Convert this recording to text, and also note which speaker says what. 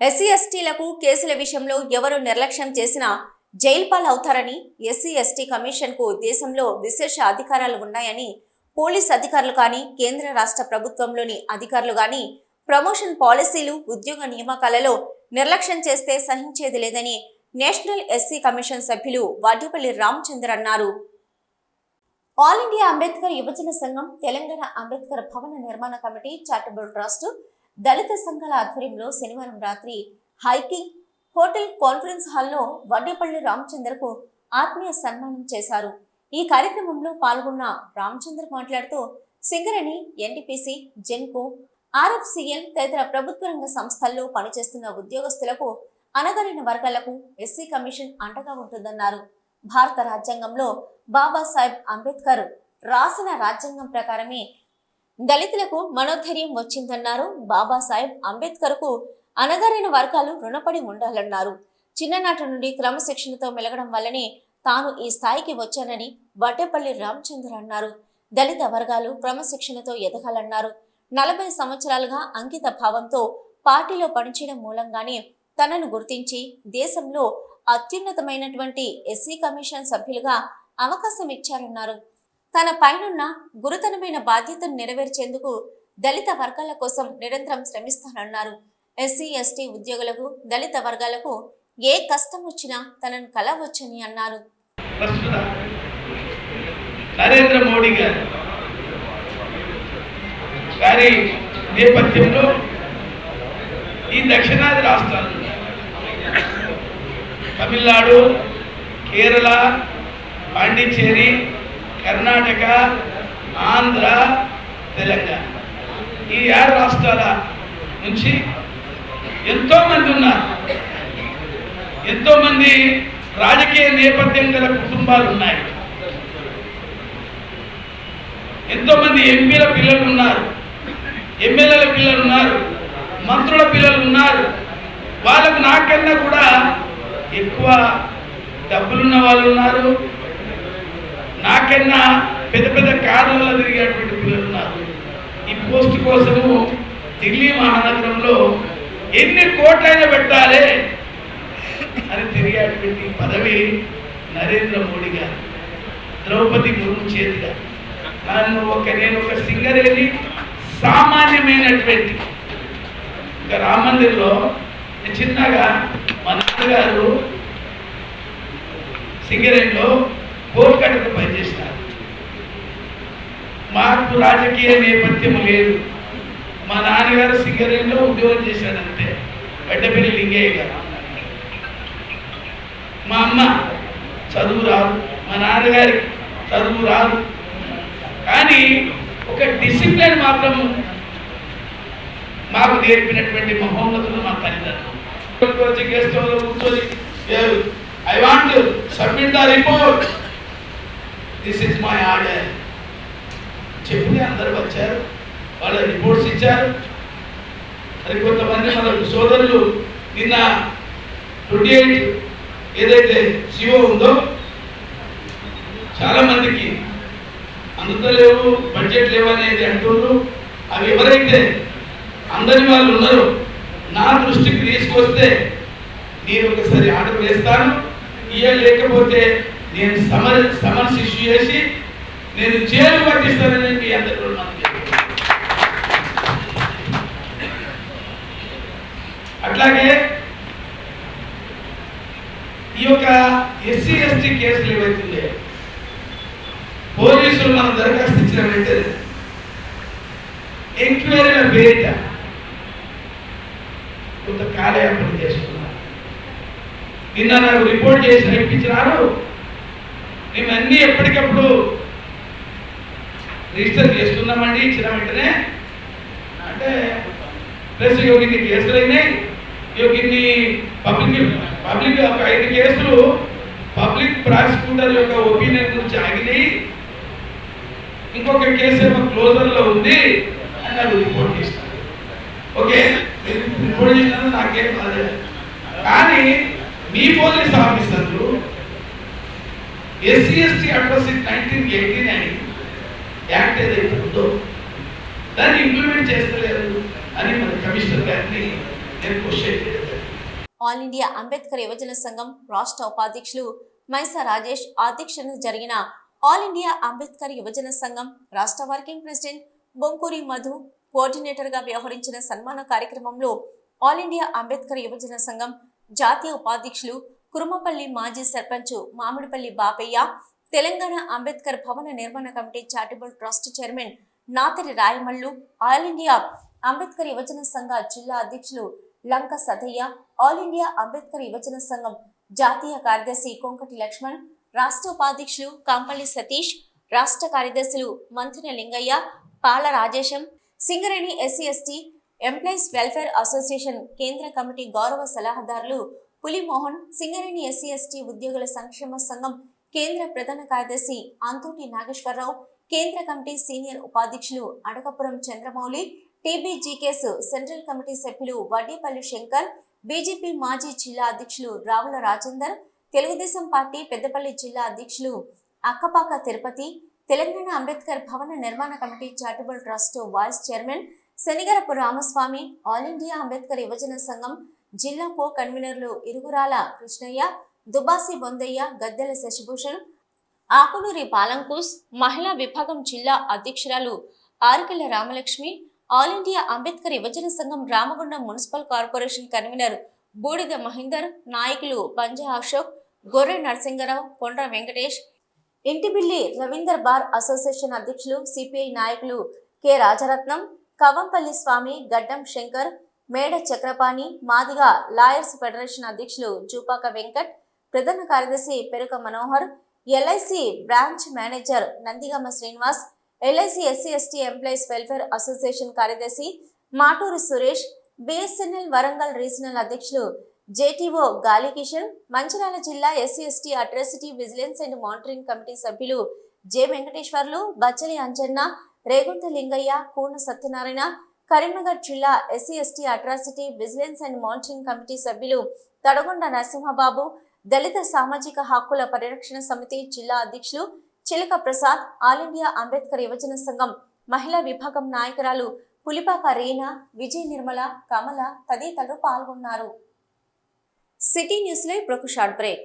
Speaker 1: SC ఎస్టీలకు కేసుల విషయంలో ఎవరు నిర్లక్ష్యం చేసినా జైలు పాలవుతారని ఎస్సీ ఎస్టీ కమిషన్కు దేశంలో విశేష అధికారాలు ఉన్నాయని పోలీస్ అధికారులు కానీ కేంద్ర రాష్ట్ర ప్రభుత్వంలోని అధికారులు కానీ ప్రమోషన్ పాలసీలు ఉద్యోగ నియామకాలలో నిర్లక్ష్యం చేస్తే సహించేది లేదని నేషనల్ ఎస్సీ కమిషన్ సభ్యులు వాడ్యపల్లి రామచంద్ర అన్నారు. ఆల్ ఇండియా అంబేద్కర్ యువజన సంఘం తెలంగాణ అంబేద్కర్ భవన నిర్మాణ కమిటీ చారిటబుల్ ట్రస్ట్ దళిత సంఘాల ఆధ్వర్యంలో శనివారం రాత్రి హైకింగ్ హోటల్ కాన్ఫరెన్స్ హాల్లో వడ్డేపల్లి రామచంద్రకు ఆత్మీయ సన్మానం చేశారు. ఈ కార్యక్రమంలో పాల్గొన్న రామచంద్ర మాట్లాడుతూ సింగరేణి ఎన్టీపీసీ జెన్కో ఆర్ఎఫ్సిఎల్ తదితర ప్రభుత్వ రంగ సంస్థల్లో పనిచేస్తున్న ఉద్యోగస్తులకు అనగలిన వర్గాలకు ఎస్సీ కమిషన్ అండగా ఉంటుందన్నారు. భారత రాజ్యాంగంలో బాబాసాహెబ్ అంబేద్కర్ రాసిన రాజ్యాంగం ప్రకారమే దళితులకు మనోధైర్యం వచ్చిందన్నారు బాబాసాహెబ్ అంబేద్కర్కు అనగారైన వర్గాలు రుణపడి ఉండాలన్నారు. చిన్ననాటి నుండి క్రమశిక్షణతో మెలగడం వల్లనే తాను ఈ స్థాయికి వచ్చానని వడ్డేపల్లి రామచంద్ర అన్నారు. దళిత వర్గాలు క్రమశిక్షణతో ఎదగాలన్నారు. నలభై సంవత్సరాలుగా అంకిత భావంతో పార్టీలో పనిచేయడం మూలంగానే తనను గుర్తించి దేశంలో అత్యున్నతమైనటువంటి ఎస్సీ కమిషన్ సభ్యులుగా అవకాశం ఇచ్చారన్నారు. తన పైనున్న గురుతరమైన బాధ్యతను నెరవేర్చేందుకు దళిత వర్గాల కోసం నిరంతరం శ్రమిస్తానన్నారు. ఎస్సీ ఎస్టీ ఉద్యోగులకు దళిత వర్గాలకు ఏ కష్టం వచ్చినా తనను కలవచ్చని అన్నారు.
Speaker 2: నరేంద్ర మోడీ గారు గారి నేపథ్యంలో ఈ దక్షిణాది రాష్ట్రాలు తమిళనాడు కేరళ పాండిచ్చేరి కర్ణాటక ఆంధ్ర తెలంగాణ. ఈ ఆరు రాష్ట్రాల నుంచి ఎంతోమంది ఉన్నారు. ఎంతోమంది రాజకీయ నేపథ్యం గల కుటుంబాలు ఉన్నాయి. ఎంతోమంది ఎంపీల పిల్లలు ఉన్నారు. ఎమ్మెల్యేల పిల్లలు ఉన్నారు. మంత్రుల పిల్లలు ఉన్నారు. వాళ్ళకు నాకన్నా కూడా ఎక్కువ డబ్బులున్న వాళ్ళు ఉన్నారు. నాకన్నా పెద్ద పెద్ద కార్లలో తిరిగేటువంటి పిల్లలు ఉన్నారు. ఈ పోస్ట్ కోసము ఢిల్లీ మహానగరంలో ఎన్ని కోట్లైనా పెట్టాలి అని తిరిగేటువంటి పదవి నరేంద్ర మోడీ గారు ద్రౌపది ముర్ము చేతిగా నన్ను ఒక నేను ఒక సింగరేణి సామాన్యమైనటువంటి ఇక రామ మందిర్లో చిన్నగా మా నాన్నగారు సింగరేణిలో కోల్కట్టకు పనిచేసినారు మాకు రాజకీయ నేపథ్యం లేదు. మా నాన్నగారు సింగరేణిలో ఉద్యోగం చేశాడంతే గడ్డపల్లి లింగయ్య గారు. మా అమ్మ చదువు రాదు. మా నాన్నగారికి చదువు రాదు. కానీ ఒక డిసిప్లిన్ మాత్రం మాకు నేర్పినటువంటి మహోన్నతులు మా తల్లిదండ్రులు. గెస్ట్ హౌస్లో కూర్చొని I want submit the report this is my order చెప్పి అందరూ వచ్చారు వాళ్ళ రిపోర్ట్స్ ఇచ్చారు. మరి కొంతమంది మన సోదరులు నిన్న ట్వంటీ ఎయిట్ ఏదైతే సిఓ ఉందో చాలా మందికి అందుతలేవు బడ్జెట్ లేవు అనేది అంటున్నారు అవి ఎవరైతే అందరి వాళ్ళు ఉన్నారో నా దృష్టికి తీసుకొస్తే నేను ఒకసారి ఆర్డర్ వేస్తాను. ఇయ్య లేకపోతే నేను సమర్ సమన్స్ ఇష్యూ చేసి నేను చేరు పట్టిస్తానని మీ అందరికీ అట్లాగే ఈ యొక్క ఎస్సీ ఎస్టీ కేసులు ఏవైతుండే పోలీసులు మనం దరఖాస్తు ఇచ్చిన వెంటనే ఎంక్వైరీల పేరిట కొంత కాలయాపన చేసుకున్నారు. నిన్న నాకు రిపోర్ట్ చేసి రప్పించినారు. మేము అన్నీ ఎప్పటికప్పుడు రిజిస్టర్ చేస్తున్నామండి. ఇచ్చిన వెంటనే అంటే ప్లస్ యోగిన్ని కేసులు అయినాయి. యోగిన్ని పబ్లిక్ పబ్లిక్ ఒక ఐదు కేసులు పబ్లిక్ ప్రాసిక్యూటర్ యొక్క ఒపీనియన్ గురించి ఆగినాయి. ఇంకొక కేసు ఏమో క్లోజర్లో ఉంది అని నాకు రిపోర్ట్ చేసినారు ఓకే? రిపోర్ట్ చేసినందుకు నాకేం బాధలేదు కానీ మీ పోలీస్ ఆఫీసర్లు SC ST atrocity nineteen eighteen అని యాక్ట్ ఏదైతే ఉందో. దాన్ని ఇంప్లిమెంట్ చేస్తలేదు అని మన కమిషనర్ గారిని నేను క్వశ్చన్
Speaker 1: ఆల్ ఇండియా అంబేద్కర్ యువజన సంఘం రాష్ట్ర ఉపాధ్యక్షులు మైసా రాజేష్ అధ్యక్షతన జరిగిన ఆల్ ఇండియా అంబేద్కర్ యువజన సంఘం రాష్ట్ర వర్కింగ్ ప్రెసిడెంట్ బొంకూరి మధు కోఆర్డినేటర్గా వ్యవహరించిన సన్మాన కార్యక్రమంలో ఆల్ ఇండియా అంబేద్కర్ యువజన సంఘం జాతీయ ఉపాధ్యక్షులు కురుమపల్లి మాజీ సర్పంచ్ మామిడిపల్లి బాపయ్య తెలంగాణ అంబేద్కర్ భవన నిర్మాణ committee charitable trust chairman Nathari Rayamallu all India Ambedkar యువజన సంఘ జిల్లా అధ్యక్షులు లంక సదయ్య ఆల్ ఇండియా అంబేద్కర్ యువజన సంఘం జాతీయ కార్యదర్శి కొంకటి లక్ష్మణ్ రాష్ట్ర ఉపాధ్యక్షులు కంపల్లి సతీష్ రాష్ట్ర కార్యదర్శులు Manthrina Lingayya Pala Rajesham Singareni SC ST employees welfare association కేంద్ర కమిటీ గౌరవ సలహాదారులు పులిమోహన్ సింగరేణి ఎస్సీ ఎస్టీ ఉద్యోగుల సంక్షేమ సంఘం కేంద్ర ప్రధాన కార్యదర్శి అంతోటి నాగేశ్వరరావు కేంద్ర కమిటీ సీనియర్ ఉపాధ్యక్షులు Adakapuram Chandramouli TBGKS central committee సభ్యులు వడ్డీపల్లి శంకర్ బీజేపీ మాజీ జిల్లా అధ్యక్షులు రావుల రాజేందర్ తెలుగుదేశం పార్టీ పెద్దపల్లి జిల్లా అధ్యక్షులు అక్కపాక తిరుపతి తెలంగాణ అంబేద్కర్ భవన నిర్మాణ committee charitable trust vice chairman Shanigarapu Ramaswamy all India Ambedkar యువజన సంఘం జిల్లా కో కన్వీనర్లు ఇరుగురాల కృష్ణయ్య దుబాసి బొందయ్య గద్దెల శశిభూషణ్ ఆకునూరి పాలంకూస్ మహిళా విభాగం జిల్లా అధ్యక్షురాలు ఆరుకెళ్ళ రామలక్ష్మి ఆల్ ఇండియా అంబేద్కర్ యువజన సంఘం రామగుండం మున్సిపల్ కార్పొరేషన్ కన్వీనర్ బూడిద మహేందర్ నాయకులు పంజా అశోక్ గొర్రె నరసింగరావు కొండ్ర వెంకటేష్ ఇంటిబిల్లి రవీందర్ బార్ అసోసియేషన్ అధ్యక్షులు సిపిఐ నాయకులు కె రాజరత్నం కవంపల్లి స్వామి గడ్డం శంకర్ మేడ చక్రపాణి మాదిగా లాయర్స్ ఫెడరేషన్ అధ్యక్షులు జూపాక వెంకట్ ప్రధాన కార్యదర్శి Peruka Manohar LIC branch manager Nandigama Srinivas LIC SC ST employees welfare association కార్యదర్శి మాటూరు సురేష్ బిఎస్ఎన్ఎల్ వరంగల్ రీజనల్ అధ్యక్షులు జేటీఓ గాలికిషన్ మంచిర్యాల జిల్లా SC ST atrocity vigilance and monitoring committee సభ్యులు జె వెంకటేశ్వర్లు బచ్చలి అంజన్న రేగుంట లింగయ్య కూన సత్యనారాయణ కరీంనగర్ జిల్లా SC ST atrocity vigilance and monitoring committee సభ్యులు తడగొండ నరసింహబాబు దళిత సామాజిక హక్కుల పరిరక్షణ సమితి జిల్లా అధ్యక్షులు చిలక ప్రసాద్ ఆల్ ఇండియా అంబేద్కర్ యువజన సంఘం మహిళా విభాగం నాయకురాలు పులిపాక రీనా విజయ్ నిర్మల కమల తదితరులు పాల్గొన్నారు. సిటీ న్యూస్లో ఇప్పుడు షార్ట్ బ్రేక్.